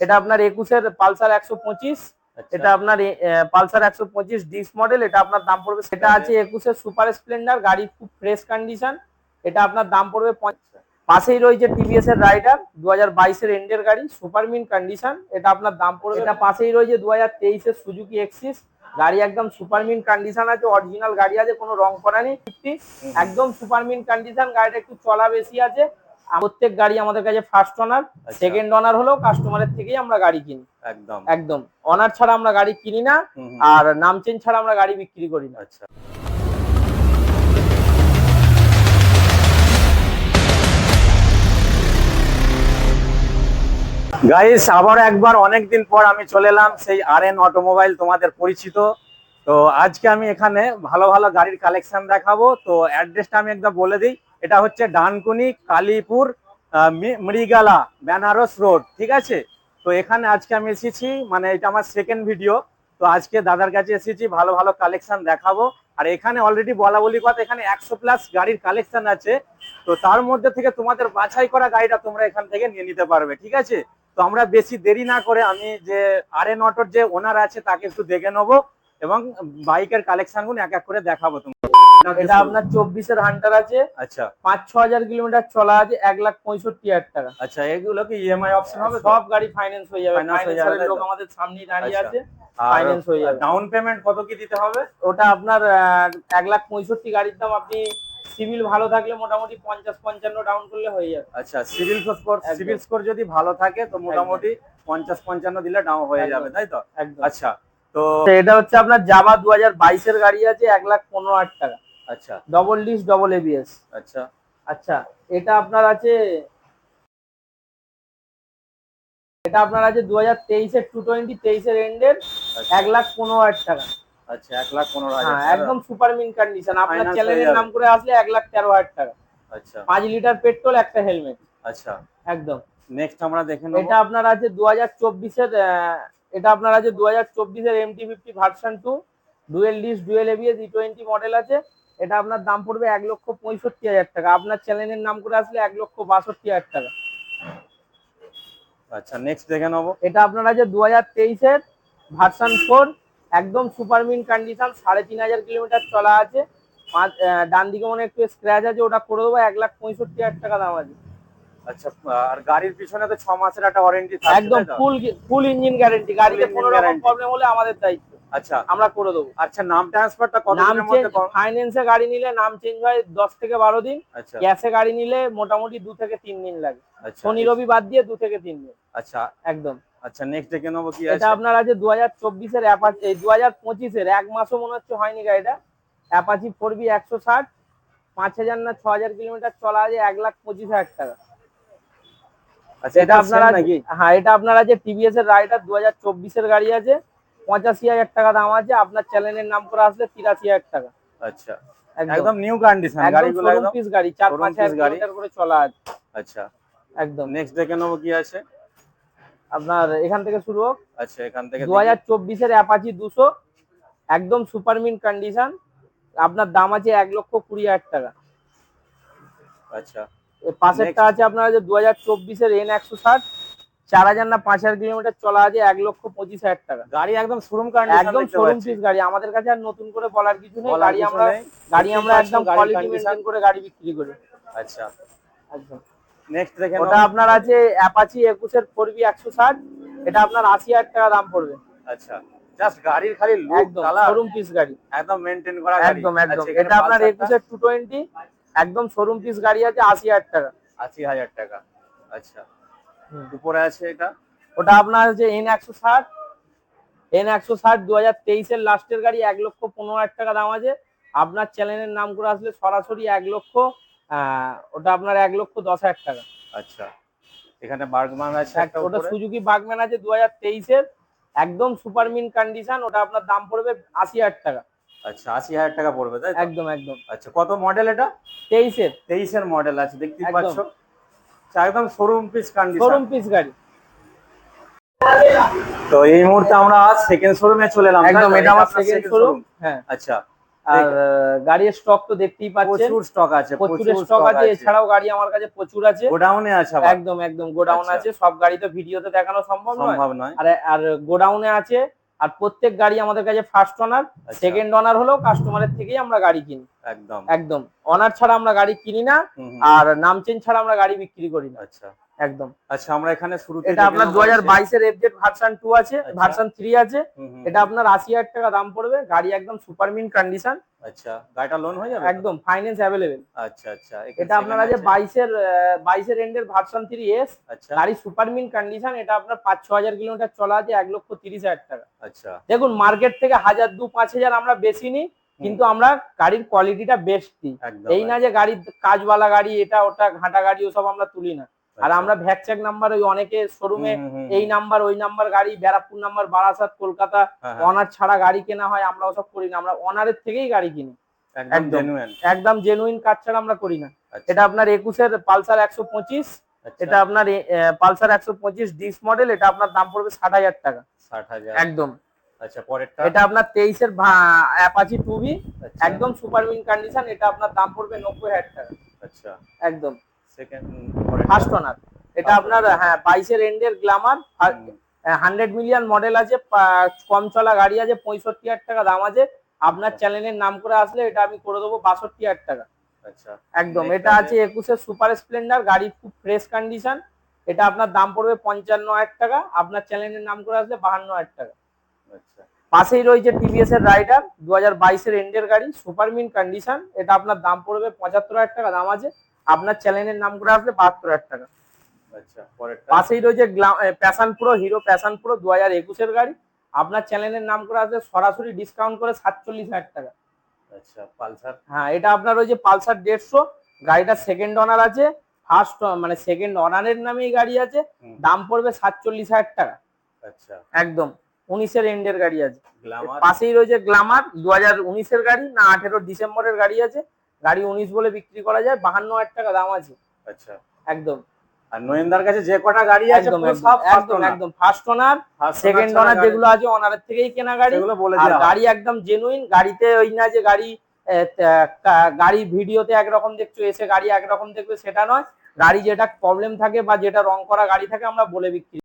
এটা আপনার একুশের পালসার একশো পঁচিশ আচ্ছা। এটা আপনার পালসার একশো পঁচিশ ডিস মডেল এটা আপনার দাম পড়বে সেটা আছে একুশের সুপার স্প্লেন্ডার গাড়ি খুব ফ্রেশ কন্ডিশন এটা আপনার দাম পড়বে পাশেই রয়েছে টিভিএস এর রাইডার দু হাজার বাইশের এন্ডের গাড়ি সুপার মিন কন্ডিশন এটা আপনার দাম পড়বে এটা পাশেই রয়েছে দু হাজার তেইশের সুজুকি এক্সিস গাড়ি একদম সুপার মিন কন্ডিশন আছে অরিজিনাল গাড়ি আছে কোনো রং করা নেই একদম সুপার মিন কন্ডিশন গাড়িটা একটু চলা বেশি আছে প্রত্যেক গাড়ি আমাদের কাছে ফার্স্ট অনার। সেকেন্ড অনার হলেও কাস্টমারের থেকেই আমরা গাড়ি কিনি। একদম। একদম। অনার ছাড়া আমরা গাড়ি কিনি না। আর নাম চেঞ্জ ছাড়া আমরা গাড়ি বিক্রি করি না। আচ্ছা। গাইস আবার একবার অনেকদিন পর আমি চলে এলাম সেই আর এন অটোমোবাইল তোমাদের পরিচিত। তো আজকে আমি এখানে ভালো ভালো গাড়ির কালেকশন দেখাবো। তো অ্যাড্রেসটা আমি একদম বলে দিই। এটা হচ্ছে ডানকুনি, কালীপুর মৃগালা, বেনারস রোড, ঠিক আছে? তো এখানে আজকে আমি এসেছি মানে এটা আমার সেকেন্ড ভিডিও তো আজকে দাদার কাছে এসেছি, ভালো ভালো কালেকশন দেখাবো। আর এখানে অলরেডি বলা বলি কথা, এখানে একশো প্লাস গাড়ির কালেকশন আছে। তো তার মধ্যে থেকে তোমাদের বাছাই করা গাড়িটা তোমরা এখান থেকে নিয়ে নিতে পারবে, ঠিক আছে? তো আমরা বেশি দেরি না করে আমি যে আর এন অটোর যে ওনার আছে, তাকে একটু দেখে নেব এবং বাইকের কালেকশনগুলো এক এক করে দেখাবো তোমার এটা আপনার চব্বিশের হান্টার আছে আচ্ছা। পাঁচ ছ হাজার কিলোমিটার চলা আছে এক লাখ পঁয়ষট্টি হাজার টাকা। আচ্ছা এগুলো কি ইএমআই অপশন হবে সব গাড়ি ফাইন্যান্স হয়ে যাবে। ফাইন্যান্সের লোক আমাদের সামনেই দাঁড়িয়ে আচ্ছা। আছে হয়ে যাবে। ডাউন পেমেন্ট কত কি দিতে হবে? ওটা আপনার এক লাখ পঁয়ষট্টি গাড়ির দাম আপনি সিভিল ভালো থাকলে মোটামুটি পঞ্চাশ পঞ্চান্ন ডাউন করলে হয়ে যাবে। আচ্ছা সিভিল স্কোর সিভিল স্কোর যদি ভালো থাকে তো মোটামুটি পঞ্চাশ পঞ্চান্ন দিলে ডাউন হয়ে যাবে তাই তো? আচ্ছা তো তো এটা হচ্ছে আপনার জামা দু হাজার বাইশের গাড়ি আছে এক লাখ পনেরো হাজার টাকা। আচ্ছা। ডবল ডিস ডবল এবিএস আচ্ছা। আচ্ছা এটা আপনার আছে এটা আপনার আছে দু হাজার তেইশের টু টোয়েন্টি তেইশের এন্ডের এক লাখ পনেরো হাজার টাকা। আচ্ছা এক লাখ পনেরো হাজার হ্যাঁ। একদম সুপার মিন কন্ডিশন আপনার চ্যানেলের নাম করে আসলে এক লাখ তেরো হাজার টাকা। আচ্ছা। পাঁচ লিটার পেট্রোল একটা হেলমেট। আচ্ছা। একদম। নেক্সট আমরা দেখে নেব। এটা আপনার আছে দু হাজার চব্বিশের এটা আপনার আছে দু হাজার চব্বিশের MT fifty version two dual disc dual ABS E twenty model আছে। এটা আপনার দাম পড়বে এক লক্ষ পঁয়ষট্টি হাজার টাকা। আপনার চ্যানেলের নাম করে আসলে এক লক্ষ বাষট্টি হাজার টাকা। আচ্ছা নেক্সট দেখে নেব। এটা আপনার আছে দু হাজার তেইশের ভার্সান ফোর একদম সুপার মিন কন্ডিশন সাড়ে তিন হাজার কিলোমিটার চলা আছে। পাঁচ ডান দিকে মনে একটু স্ক্র্যাচ আছে ওটা করে দেবো এক লাখ পঁয়ষট্টি হাজার টাকা দাম আছে। আচ্ছা আর গাড়ির পিছনে তো ছ মাসের একটা ওয়ারেন্টি একদম ফুল ফুল ইঞ্জিন গ্যারেন্টি গাড়িতে কোনো রকম প্রবলেম হলে আমাদের দায়িত্ব। আচ্ছা আমরা করে দেবো। আচ্ছা নাম ট্রান্সফারটা কত নাম ফাইন্যান্সে গাড়ি নিলে নাম চেঞ্জ হয় দশ থেকে বারো দিন। আচ্ছা। ক্যাশে গাড়ি নিলে মোটামুটি দু থেকে তিন দিন লাগে। আচ্ছা। শনি রবি বাদ দিয়ে দু থেকে তিন দিন। আচ্ছা। একদম। আচ্ছা নেক্সট দেখে নেব কি এটা আপনার আছে দু হাজার চব্বিশের অ্যাপাচি দু হাজার পঁচিশের এক মাসও মনে হচ্ছে হয়নি গাড়িটা। অ্যাপাচি ফোর বি একশো ষাট পাঁচ হাজার না ছ হাজার কিলোমিটার চলা আছে এক লাখ পঁচিশ হাজার টাকা। আচ্ছা এটা আপনার নাকি? হ্যাঁ এটা আপনার আছে টিভিএস এর রাইডার দু হাজার চব্বিশের গাড়ি আছে। পঁচাশি হাজার টাকা দাম আছে আপনার চ্যানেলের নাম করে আসলে তিরাশি হাজার টাকা। আচ্ছা একদম। নিউ কন্ডিশন গাড়িগুলো একদম পিস গাড়ি চার পাঁচ হাজার। কিলোমিটার করে চলা আছে। আচ্ছা একদম। নেক্সট দেখে নেব কি আছে। আপনার এখান থেকে শুরু হোক। আচ্ছা এখান থেকে দু হাজার চব্বিশের অ্যাপাচি দুশো একদম সুপার মিন কন্ডিশন আপনার দাম আছে এক লক্ষ কুড়ি হাজার টাকা। আচ্ছা এর পাশেরটা আছে আপনার আছে দু হাজার চব্বিশের এন একশো ষাট। চার হাজার না পাঁচ হাজার কিলোমিটার চলা আছে এক লক্ষ পঁচিশ হাজার টাকা। গাড়ি একদম শোরুম একদম শোরুম পিস গাড়ি। আমাদের কাছে আর নতুন করে বলার কিছু নেই। গাড়ি আমরা গাড়ি আমরা একদম কোয়ালিটি মেনটেন করে গাড়ি বিক্রি করি। আচ্ছা। একদম। নেক্সট দেখে ওটা আপনার আছে অ্যাপাচি একুশের ফোর বি একশো ষাট। এটা আপনার আশি হাজার টাকা দাম পড়বে। আচ্ছা। জাস্ট গাড়ির খালি লুক কালার শোরুম পিস গাড়ি। একদম মেইনটেইন করা গাড়ি। একদম একদম। আচ্ছা, এটা আপনার Pulsar টা একুশের টু টোয়েন্টি একদম শোরুম পিস গাড়ি আছে আশি হাজার টাকা। আশি হাজার টাকা। আচ্ছা। উপরে আছে এটা। ওটা আপনার হচ্ছে এন একশো ষাট এন একশো ষাট দু হাজার তেইশের লাস্টের গাড়ি এক লক্ষ পনেরো হাজার টাকা দাম আছে। আপনার চ্যানেলের নাম করে আসলে সরাসরি এক লক্ষ ওটা আপনার এক লক্ষ দশ হাজার টাকা। আচ্ছা এখানে বার্গমান আছে ওটা সুজুকি বাগম্যান আছে দু হাজার তেইশের একদম সুপার মিন কন্ডিশন ওটা আপনার দাম পড়বে আশি হাজার টাকা। আচ্ছা আশি হাজার টাকা পড়বে তাই একদম একদম। আচ্ছা কত মডেল এটা? তেইশের। তেইশের মডেল আছে দেখতেই একদম। পাচ্ছ। একদম showroom piece condition showroom piece গাড়ি। তো এই মুহূর্তে আমরা সেকেন্ড শোরুমে চলে এলাম। একদম এটা আমার সেকেন্ড শোরুম হ্যাঁ। আচ্ছা। আর গাড়ির স্টক তো দেখতেই পাচ্ছেন। প্রচুর স্টক আছে প্রচুর স্টক আছে। এছাড়াও গাড়ি আমার কাছে প্রচুর আছে। গোডাউনে আছে একদম একদম গোডাউন আচ্ছা। আছে। সব গাড়ি তো ভিডিওতে দেখানো সম্ভব নয়। সম্ভব নয়। আর আর গোডাউনে আছে আর প্রত্যেক গাড়ি আমাদের কাছে ফার্স্ট অনার সেকেন্ড অনার হলেও কাস্টমারের থেকেই আমরা গাড়ি কিনি। একদম। একদম। অনার ছাড়া আমরা গাড়ি কিনি না আর নাম চেঞ্জ ছাড়া আমরা গাড়ি বিক্রি করি না। আচ্ছা। একদম। আচ্ছা আমরা এখানে শুরুতে এটা আপনার দু হাজার বাইশের এফজেড ভার্সন টু আছে। আচ্ছা। ভার্সন থ্রি আছে। এটা আপনার আশি হাজার টাকা দাম পড়বে। গাড়ি একদম সুপার মিন কন্ডিশন আচ্ছা গাড়িটা লোন হয়ে যাবে? একদম ফাইন্যান্স অ্যাভেলেবেল আচ্ছা আচ্ছা এটা আপনার আছে বাইশের বাইশের এন্ডের ভার্সন থ্রি এস আচ্ছা। গাড়ি সুপার মিন কন্ডিশন এটা আপনার পাঁচ ছ হাজার কিলোমিটার চলা আছে এক লক্ষ তিরিশ হাজার টাকা। আচ্ছা। দেখুন মার্কেট থেকে হাজার দু পাঁচ হাজার আমরা বেশি নিই কিন্তু আমরা গাড়ির কোয়ালিটিটা বেস্ট দিই। এই না যে গাড়ির কাজওয়ালা গাড়ি এটা ওটা ঘাটা গাড়ি ওসব আমরা তুলি না। আর আচ্ছা। আমরা ভ্যাকচ্যাক নাম্বার ওই অনেকে শোরুমে এই নাম্বার ওই নাম্বার গাড়ি ব্যারাকপুর নাম্বার বারাসাত কলকাতা হ্যাঁ, হ্যাঁ, অনার ছাড়া গাড়ি কেনা হয় আমরা ওসব করি না। আমরা অনারের থেকেই গাড়ি কিনি। একদম একদম। জেনুইন কাজ ছাড়া আমরা করি না। এটা আপনার একুশের পালসার একশো পঁচিশ আচ্ছা। এটা আপনার পালসার একশো পঁচিশ ডিস মডেল এটা আপনার দাম পড়বে ষাট হাজার টাকা। ষাট হাজার। একদম। আচ্ছা পরেরটা? এটা আপনার তেইশের অ্যাপাচি আচ্ছা, একদম সুপার উইন কন্ডিশন এটা আপনার দাম পড়বে নব্বই হাজার টাকা। আচ্ছা। একদম। সেকেন্ড ফার্স্ট ওনার এটা আপনার হ্যাঁ বাইশের এন্ডের গ্লামার হান্ড্রেড মিলিয়ন মডেল আছে কম চলা গাড়ি আছে পঁয়ষট্টি হাজার টাকা দাম আছে। আপনার চ্যানেলের নাম করে আসলে এটা আমি করে দেবো বাষট্টি হাজার টাকা। আচ্ছা। একদম এটা আছে একুশের সুপার স্প্লেন্ডার গাড়ি খুব ফ্রেশ কন্ডিশন এটা আপনার দাম পড়বে পঞ্চান্ন হাজার টাকা আপনার চ্যানেলের নাম করে আসলে বাহান্ন হাজার টাকা। আচ্ছা। পাশেই রয়েছে টিভিএস এর রাইডার দু হাজার বাইশের এন্ডের গাড়ি সুপার মিন কন্ডিশন এটা আপনার দাম পড়বে পঁচাত্তর হাজার টাকা দাম আছে। আপনার চ্যানেলের নাম করে আসলে বাহাত্তর হাজার টাকা। আচ্ছা পাশেই রয়েছে Passion Pro Hero Passion Pro দু হাজার একুশের গাড়ি। আপনার চ্যানেলের নাম করে আসলে সরাসরি ডিসকাউন্ট করে সাতচল্লিশ হাজার টাকা। আচ্ছা পালসার? হ্যাঁ এটা আপনার রয়েছে পালসার দেড়শো। গাড়িটা সেকেন্ড অনার আছে। ফার্স্ট মানে সেকেন্ড অনারের নামেই গাড়ি আছে। দাম পড়বে সাতচল্লিশ হাজার টাকা। আচ্ছা। একদম। উনিশের এন্ডের গাড়ি আছে। গ্লামার? পাশেই রয়েছে গ্লামার দু হাজার উনিশের গাড়ি না আঠেরো ডিসেম্বরের গাড়ি আছে। গাড়ি উনিশ বলে বিক্রি করা যায় বাহান্ন হাজার টাকা দাম আছে। আচ্ছা। একদম। আর নয়েন্দার কাছে যে কটা গাড়ি আছে একদম একদম, একদম ফার্স্ট ওনার সেকেন্ড ওনার যেগুলো আছে ওনারের থেকেই কেনা গাড়ি। আর গাড়ি একদম জেনুইন গাড়িতে ওই না যে গাড়ি গাড়ি ভিডিওতে একরকম দেখছ এসে গাড়ি একরকম দেখবে সেটা নয়। গাড়ি যেটা প্রবলেম থাকে বা যেটা রং করা গাড়ি থাকে আমরা বলে বিক্রি